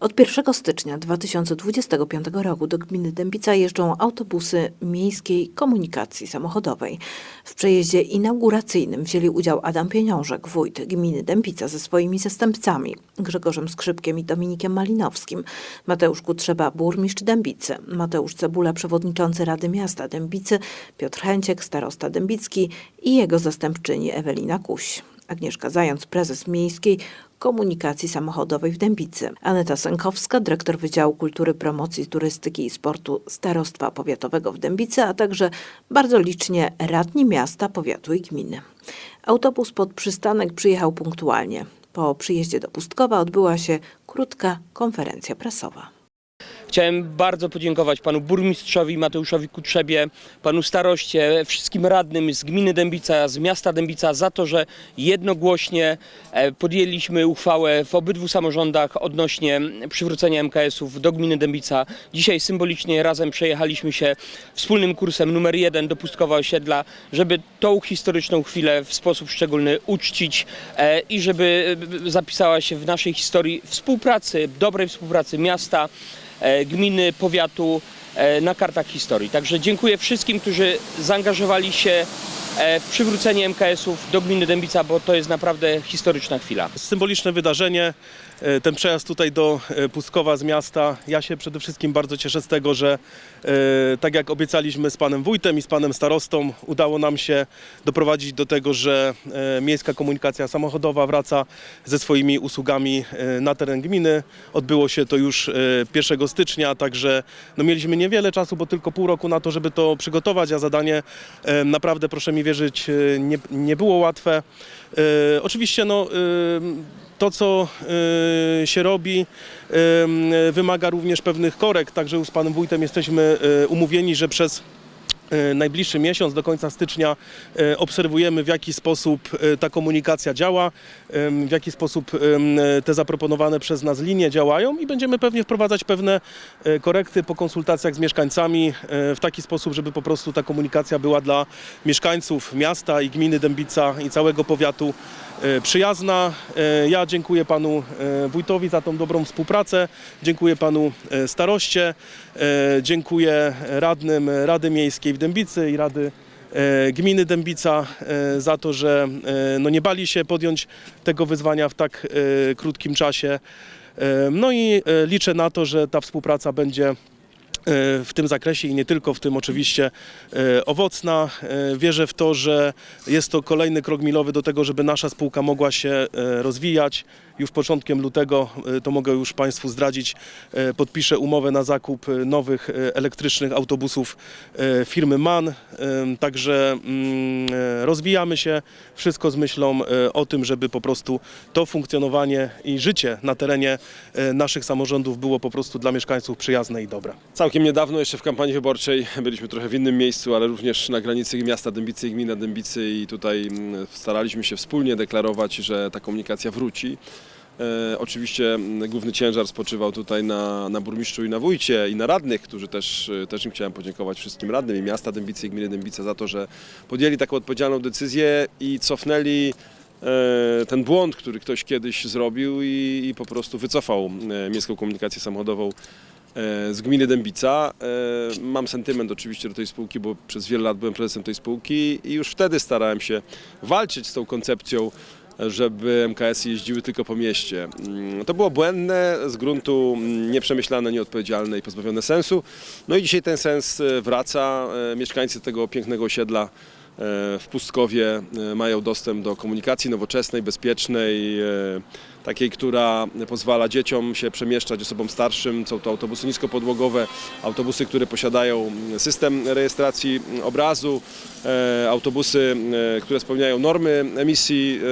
Od 1 stycznia 2025 roku do gminy Dębica jeżdżą autobusy miejskiej komunikacji samochodowej. W przejeździe inauguracyjnym wzięli udział Adam Pieniążek, wójt gminy Dębica ze swoimi zastępcami Grzegorzem Skrzypkiem i Dominikiem Malinowskim, Mateusz Kutrzeba, burmistrz Dębicy, Mateusz Cebula, przewodniczący Rady Miasta Dębicy, Piotr Chęciek, starosta dębicki i jego zastępczyni Ewelina Kuś. Agnieszka Zając, prezes miejskiej komunikacji samochodowej w Dębicy. Aneta Sękowska, dyrektor Wydziału Kultury, Promocji, Turystyki i Sportu Starostwa Powiatowego w Dębicy, a także bardzo licznie radni miasta, powiatu i gminy. Autobus pod przystanek przyjechał punktualnie. Po przyjeździe do Pustkowa odbyła się krótka konferencja prasowa. Chciałem bardzo podziękować panu burmistrzowi Mateuszowi Kutrzebie, panu staroście, wszystkim radnym z gminy Dębica, z miasta Dębica za to, że jednogłośnie e, podjęliśmy uchwałę w obydwu samorządach odnośnie przywrócenia MKS-ów do gminy Dębica. Dzisiaj symbolicznie razem przejechaliśmy się wspólnym kursem numer jeden do Pustkowa Osiedla, żeby tą historyczną chwilę w sposób szczególny uczcić e, i żeby e, zapisała się w naszej historii współpracy, dobrej współpracy miasta, gminy, powiatu e, na kartach historii. Także dziękuję wszystkim, którzy zaangażowali się e, przywrócenie MKS-ów do gminy Dębica, bo to jest naprawdę historyczna chwila. symboliczne wydarzenie. e, Ten przejazd tutaj do e, Pustkowa z miasta. Ja się przede wszystkim bardzo cieszę z tego, że e, tak jak obiecaliśmy z panem wójtem i z panem starostą, udało nam się doprowadzić do tego, że e, miejska komunikacja samochodowa wraca ze swoimi usługami e, na teren gminy. Odbyło się to już e, 1 stycznia, także no mieliśmy niewiele czasu, bo tylko pół roku na to, żeby to przygotować, a zadanie e, naprawdę, proszę mi wierzyć, e, nie, nie było łatwe. E, Oczywiście no, e, to, co e, się robi, e, wymaga również pewnych korekt, także już z panem wójtem jesteśmy e, umówieni, że przez najbliższy miesiąc, do końca stycznia, e, obserwujemy w jaki sposób e, ta komunikacja działa, w jaki sposób te zaproponowane przez nas linie działają i będziemy pewnie wprowadzać pewne e, korekty po konsultacjach z mieszkańcami e, w taki sposób, żeby po prostu ta komunikacja była dla mieszkańców miasta i gminy Dębica i całego powiatu e, przyjazna. E, Ja dziękuję panu e, wójtowi za tą dobrą współpracę, dziękuję panu e, staroście, e, dziękuję radnym Rady Miejskiej w Dębicy i Rady e, gminy Dębica e, za to, że e, no nie bali się podjąć tego wyzwania w tak krótkim czasie. No i liczę na to, że ta współpraca będzie w tym zakresie i nie tylko w tym oczywiście owocna. Wierzę w to, że jest to kolejny krok milowy do tego, żeby nasza spółka mogła się rozwijać. Już początkiem lutego, e, to mogę już Państwu zdradzić, e, podpiszę umowę na zakup e, nowych elektrycznych autobusów firmy MAN. Także mm, rozwijamy się, wszystko z myślą o tym, żeby po prostu to funkcjonowanie i życie na terenie naszych samorządów było po prostu dla mieszkańców przyjazne i dobre. Całkiem niedawno, jeszcze w kampanii wyborczej, byliśmy trochę w innym miejscu, ale również na granicy miasta Dębicy i gmina Dębicy i tutaj mm, staraliśmy się wspólnie deklarować, że ta komunikacja wróci. E, oczywiście mm, główny ciężar spoczywał tutaj na, na burmistrzu i na wójcie i na radnych, którzy też, e, też im chciałem podziękować wszystkim radnym i miasta Dębicy i gminy Dębica za to, że podjęli taką odpowiedzialną decyzję i cofnęli e, ten błąd, który ktoś kiedyś zrobił i, i po prostu wycofał miejską komunikację samochodową z gminy Dębica. Mam sentyment oczywiście do tej spółki, bo przez wiele lat byłem prezesem tej spółki i już wtedy starałem się walczyć z tą koncepcją, żeby MKS jeździły tylko po mieście. Mm, To było błędne, z gruntu nieprzemyślane, nieodpowiedzialne i pozbawione sensu. No i dzisiaj ten sens e, wraca. E, Mieszkańcy tego pięknego osiedla w Pustkowie e, mają dostęp do komunikacji nowoczesnej, bezpiecznej, e, takiej, która pozwala dzieciom się przemieszczać, osobom starszym. Są to autobusy niskopodłogowe, autobusy, które posiadają system rejestracji obrazu, e, autobusy, e, które spełniają normy emisji, e,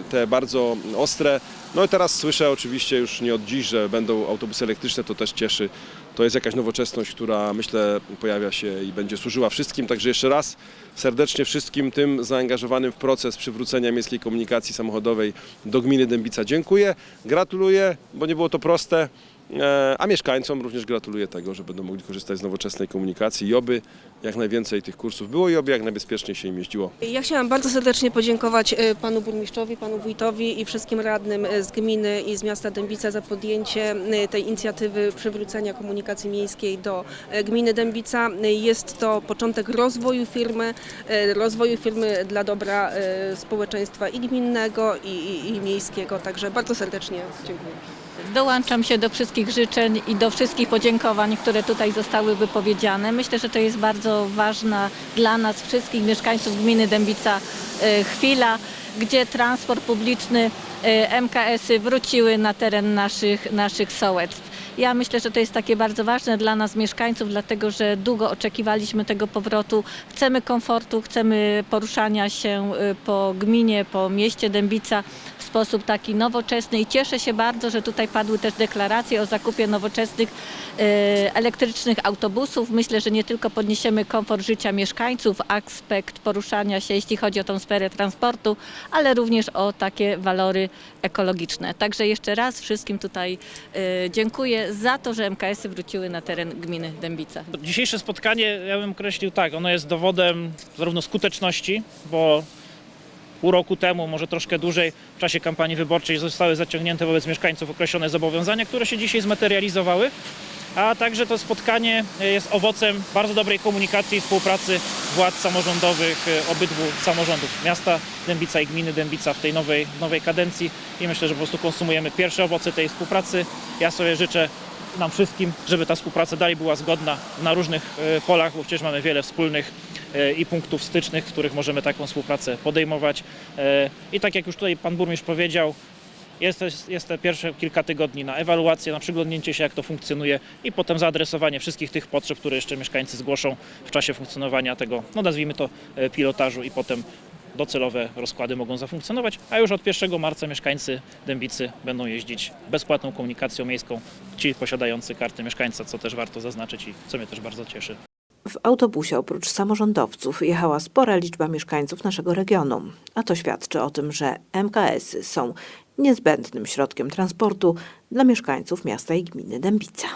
e, te bardzo ostre. No i teraz słyszę oczywiście już nie od dziś, że będą autobusy elektryczne, to też cieszy to jest jakaś nowoczesność, która myślę pojawia się i będzie służyła wszystkim. Także jeszcze raz serdecznie wszystkim tym zaangażowanym w proces przywrócenia miejskiej komunikacji samochodowej do gminy Dębica dziękuję, gratuluję, bo nie było to proste. E, A mieszkańcom również gratuluję tego, że będą mogli korzystać z nowoczesnej komunikacji i oby jak najwięcej tych kursów było i oby jak najbezpieczniej się im jeździło. Ja chciałam bardzo serdecznie podziękować e, panu burmistrzowi, panu wójtowi i wszystkim radnym e, z gminy i z miasta Dębica za podjęcie tej inicjatywy przywrócenia komunikacji miejskiej do gminy Dębica. Jest to początek rozwoju firmy, rozwoju firmy dla dobra społeczeństwa i gminnego i, i, i miejskiego, także bardzo serdecznie dziękuję. Dołączam się do wszystkich życzeń i do wszystkich podziękowań, które tutaj zostały wypowiedziane. Myślę, że to jest bardzo ważna dla nas wszystkich mieszkańców gminy Dębica e, chwila, gdzie transport publiczny, MKS-y wróciły na teren naszych, naszych sołectw. Ja myślę, że to jest takie bardzo ważne dla nas mieszkańców, dlatego że długo oczekiwaliśmy tego powrotu. Chcemy komfortu, chcemy poruszania się e, po gminie, po mieście Dębica w sposób taki nowoczesny i cieszę się bardzo, że tutaj padły też deklaracje o zakupie nowoczesnych e, elektrycznych autobusów. Myślę, że nie tylko podniesiemy komfort życia mieszkańców, aspekt poruszania się, jeśli chodzi o tą sferę transportu, ale również o takie walory ekologiczne. Także jeszcze raz wszystkim tutaj e, dziękuję za to, że MKS-y wróciły na teren gminy Dębica. Dzisiejsze spotkanie, ja bym określił tak, ono jest dowodem zarówno skuteczności, bo pół roku temu, może troszkę dłużej, w czasie kampanii wyborczej zostały zaciągnięte wobec mieszkańców określone zobowiązania, które się dzisiaj zmaterializowały, a także to spotkanie jest owocem bardzo dobrej komunikacji i współpracy władz samorządowych e, obydwu samorządów miasta Dębica i gminy Dębica w tej nowej, nowej kadencji i myślę, że po prostu konsumujemy pierwsze owoce tej współpracy. Ja sobie życzę nam wszystkim, żeby ta współpraca dalej była zgodna na różnych e, polach, bo przecież mamy wiele wspólnych e, i punktów stycznych, w których możemy taką współpracę podejmować. E, I tak jak już tutaj pan burmistrz powiedział, jest, jest te pierwsze kilka tygodni na ewaluację, na przyglądnięcie się, jak to funkcjonuje i potem zaadresowanie wszystkich tych potrzeb, które jeszcze mieszkańcy zgłoszą w czasie funkcjonowania tego, no nazwijmy to e, pilotażu i potem docelowe rozkłady mogą zafunkcjonować, a już od 1 marca mieszkańcy Dębicy będą jeździć bezpłatną komunikacją miejską, ci posiadający kartę mieszkańca, co też warto zaznaczyć i co mnie też bardzo cieszy. W autobusie oprócz samorządowców jechała spora liczba mieszkańców naszego regionu, a to świadczy o tym, że MKS-y są niezbędnym środkiem transportu dla mieszkańców miasta i gminy Dębica.